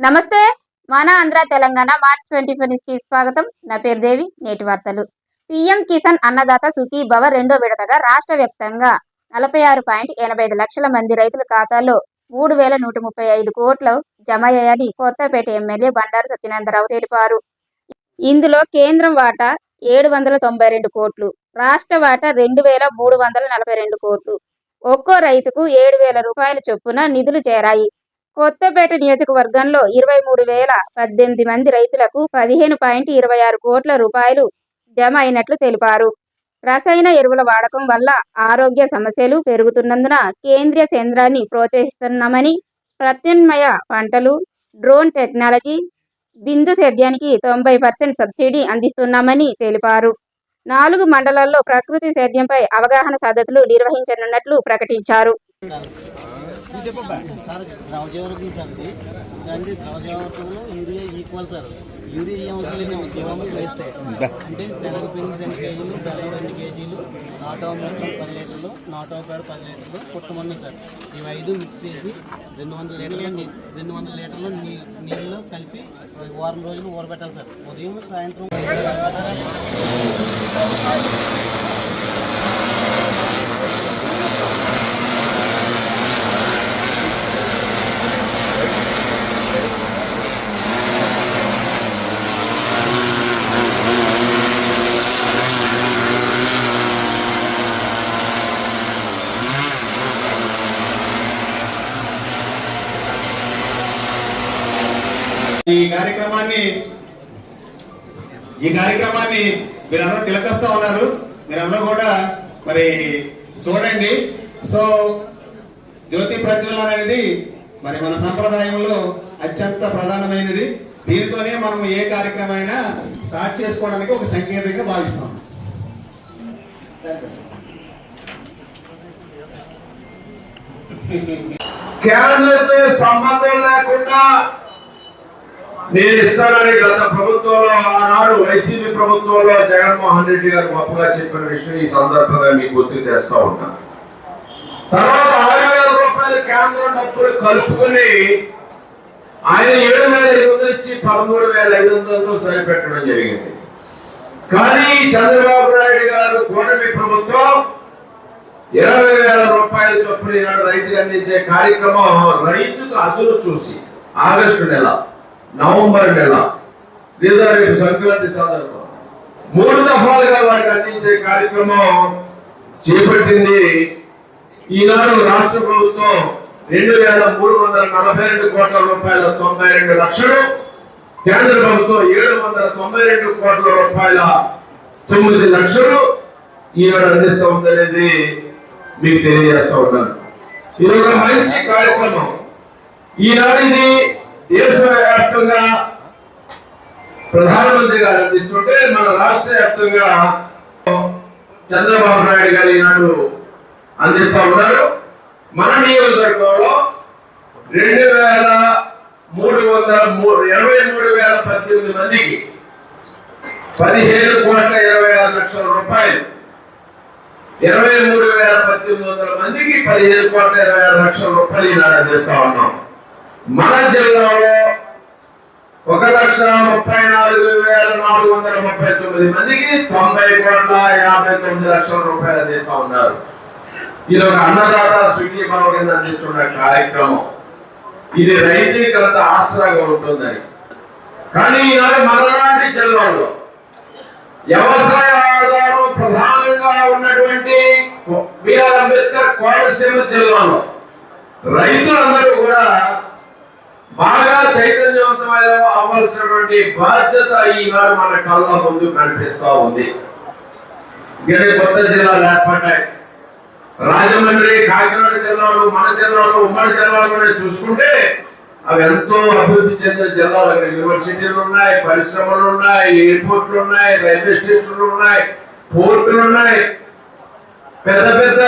నమస్తే మన Andhra Telangana March twenty కి స్వాగతం. నా పేరు దేవి నేటి వార్తలు. పిఎం కిసాన్ అన్నదాత సుఖీ భవ రెండో విడతగా రాష్ట్ర వ్యాప్తంగా నలభై ఆరు పాయింట్ ఎనభై ఐదు లక్షల మంది రైతుల ఖాతాలో మూడు వేల నూట ముప్పై ఐదు కోట్లు జమ అయ్యాయని కొత్తపేట ఎమ్మెల్యే బండారు సత్యనందరావు తెలిపారు. ఇందులో కేంద్రం వాటా ఏడు వందల తొంభై రెండు కోట్లు రాష్ట్ర వాటా రెండు వేల మూడు వందల నలభై రెండు కోట్లు. ఒక్కో రైతుకు ఏడు వేల రూపాయల చొప్పున నిధులు చేరాయి. కొత్తపేట నియోజకవర్గంలో ఇరవై మూడు వేల పద్దెనిమిది మంది రైతులకు పదిహేను పాయింట్ ఇరవై ఆరు కోట్ల రూపాయలు జమ అయినట్లు తెలిపారు. రసాయన ఎరువుల వాడకం వల్ల ఆరోగ్య సమస్యలు పెరుగుతున్నందున కేంద్రీయ కేంద్రాన్ని ప్రోత్సహిస్తున్నామని ప్రత్యామ్నాయ పంటలు డ్రోన్ టెక్నాలజీ బిందు సేద్యానికి తొంభై పర్సెంట్ సబ్సిడీ అందిస్తున్నామని తెలిపారు. నాలుగు మండలాల్లో ప్రకృతి సేద్యంపై అవగాహన సదస్సులు నిర్వహించనున్నట్లు ప్రకటించారు. సార్ ఇది దానికి ద్రవజీవనకంలో యూరియా ఈక్వల్ సార్ యూరియా ఏమవుతుంది జీవాము వేస్ట్ అంటే శనగపిండి రెండు కేజీలు బెల్లం రెండు కేజీలు నాటో పది లీటర్లు నాటో పేడ పది లీటర్లు పుట్టమన్ను సార్ ఇవి ఐదు మిక్స్ చేసి రెండు వందల లీటర్లు నీ రెండు వందల లీటర్లు నీ నీళ్ళలో కలిపి వారం రోజులు ఊరబెట్టాలి సార్ ఉదయం సాయంత్రం ఈ కార్యక్రమాన్ని ఈ కార్యక్రమాన్ని మీరందరూ తిలకస్తా ఉన్నారు. మీరందరూ కూడా మరి చూడండి. సో జ్యోతి ప్రజ్వలన అనేది మరి మన సంప్రదాయంలో అత్యంత ప్రధానమైనది. దీనితోనే మనం ఏ కార్యక్రమం అయినా స్టార్ట్ చేసుకోవడానికి ఒక సంకేతంగా భావిస్తాం. కేంద్రంతో సంబంధం లేకుండా నేను ఇస్తానని గత ప్రభుత్వంలో ఆనాడు వైసీపీ ప్రభుత్వంలో జగన్మోహన్ రెడ్డి గారు గొప్పగా చెప్పిన విషయం ఈ సందర్భంగా మీకు గుర్తు తెస్తా ఉంటాను తర్వాత ఆరు వేల రూపాయలు కేంద్రం డబ్బులు కలుపుకుని ఆయన ఏడు వేల ఐదు వందలు ఇచ్చి పదమూడు వేల ఐదు వందలతో సరిపెట్టడం జరిగింది. కానీ చంద్రబాబు నాయుడు గారు కూటమి ప్రభుత్వం ఇరవై వేల రూపాయల చొప్పున ఈనాడు రైతులు అందించే కార్యక్రమం రైతుకు అదును చూసి ఆగస్టు నెల నవంబర్ నెల లేదా రేపు సంక్రాంతి సందర్భం మూడు దఫాలుగా వారికి అందించే కార్యక్రమం చేపట్టింది. ఈనాడు రాష్ట్ర ప్రభుత్వం రెండు వేల మూడు వందల నలభై రెండు కోట్ల రూపాయల తొంభై రెండు లక్షలు కేంద్ర ప్రభుత్వం ఏడు వందల తొంభై రెండు కోట్ల రూపాయల తొమ్మిది లక్షలు ఈనాడు అందిస్తూ ఉందనేది మీకు తెలియజేస్తా ఉన్నాను. ఇది ఒక మంచి కార్యక్రమం. ఈనాడు ఇది దేశవ్యాప్తంగా ప్రధానమంత్రి గారు అందిస్తుంటే మన రాష్ట్ర వ్యాప్తంగా చంద్రబాబు నాయుడు గారు ఈనాడు అందిస్తా ఉన్నారు. మన నియోజకవర్గంలో రెండు వేల మూడు వందల ఇరవై మూడు వేల పద్దెనిమిది మందికి పదిహేను కోట్ల ఇరవై ఆరు లక్షల రూపాయలు ఇరవై మూడు వేల పద్దెనిమిది వందల మందికి పదిహేను కోట్ల ఇరవై ఆరు లక్షల రూపాయలు ఈనాడు అందిస్తా ఉన్నాం. మన జిల్లాలో ఒక లక్ష ముప్పై నాలుగు వేల నాలుగు వందల ముప్పై తొమ్మిది మందికి తొంభై కోట్ల యాభై తొమ్మిది లక్షల రూపాయలు అందిస్తా ఉన్నారు. ఇది ఒక అన్నదాత స్విగ్గీ భావ కింద అందిస్తున్న కార్యక్రమం. ఇది రైతుకి అంత ఆసరాగా ఉంటుందని. కానీ ఈనాడు మనలాంటి జిల్లాలో వ్యవసాయ ఆధారం ప్రధానంగా ఉన్నటువంటి బిఆర్ అంబేద్కర్ కోనసీమ జిల్లాలో రైతులందరూ కూడా బాగా చైతన్యవంతమైన అవ్వాల్సినటువంటి బాధ్యత ఈనాడు మన కళ్ళ ముందు కనిపిస్తా ఉంది. ఇక్కడ కొత్త జిల్లాలు ఏర్పడ్డాయి. రాజమండ్రి కాకినాడ జిల్లాలు మన జిల్లాలో ఉమ్మడి జిల్లాలు చూసుకుంటే అవి ఎంతో అభివృద్ధి చెందిన జిల్లాలు. అక్కడ యూనివర్సిటీలు ఉన్నాయి పరిశ్రమలు ఉన్నాయి ఎయిర్పోర్ట్లు ఉన్నాయి రైల్వే స్టేషన్లు ఉన్నాయి పోర్టులు ఉన్నాయి. పెద్ద పెద్ద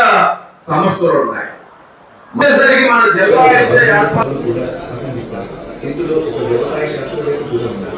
సంస్థలు ఉన్నాయి. మన జిల్లా అయితే కూడా ఇందులో ఒక వ్యవసాయ శాస్త్రవేత్త కూడా ఉన్నారు.